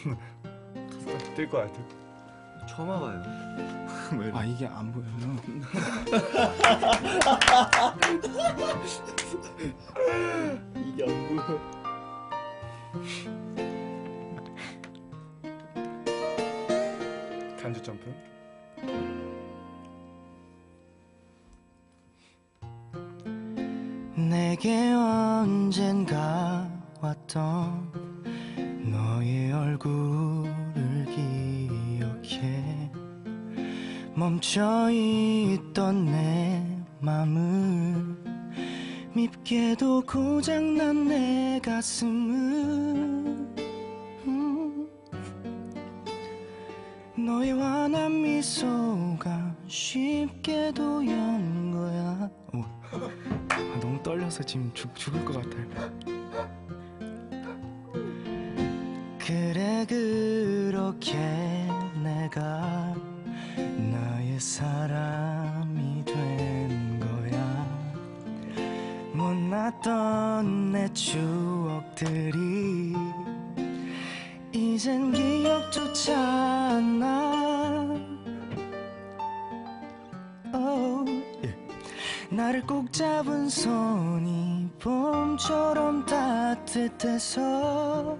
뜰 거야 뜰 거야. 처음 와봐요. 왜? 아 이게 안 보여요. 이게 안 보여. 간주 점프. 내게 언젠가 왔던 얼굴을 기억해 멈춰있던 내 맘을 밉게도 고장난 내 가슴을 음. 너의 환한 미소가 쉽게도 연 거야 오. 아, 너무 떨려서 지금 죽, 죽을 것 같아요. 그래 그렇게 내가 나의 사람이 된 거야. 못났던 내 추억들이 이젠 기억조차 안 나. Oh. 나를 꼭 잡은 손이 봄처럼 따뜻해서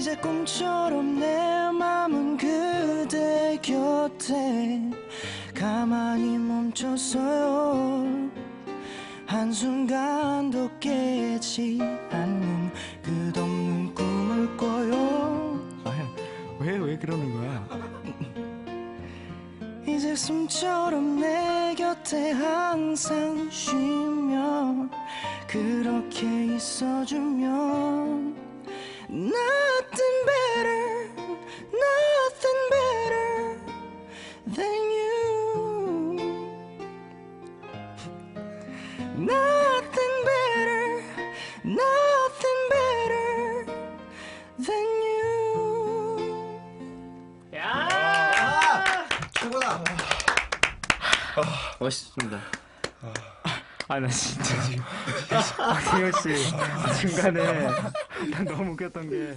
이제 꿈처럼 내 맘은 그대 곁에 가만히 멈췄어요 한순간도 깨지 않는 끝없는 꿈을 꿔요 왜, 왜 그러는 거야? 이제 숨처럼 내 곁에 항상 쉬며 그렇게 있어주면 Nothing Nothing better, nothing better than you 최고다. 멋있습니다. 아 나 진짜 지금 박세현 씨 중간에 난 너무 웃겼던 게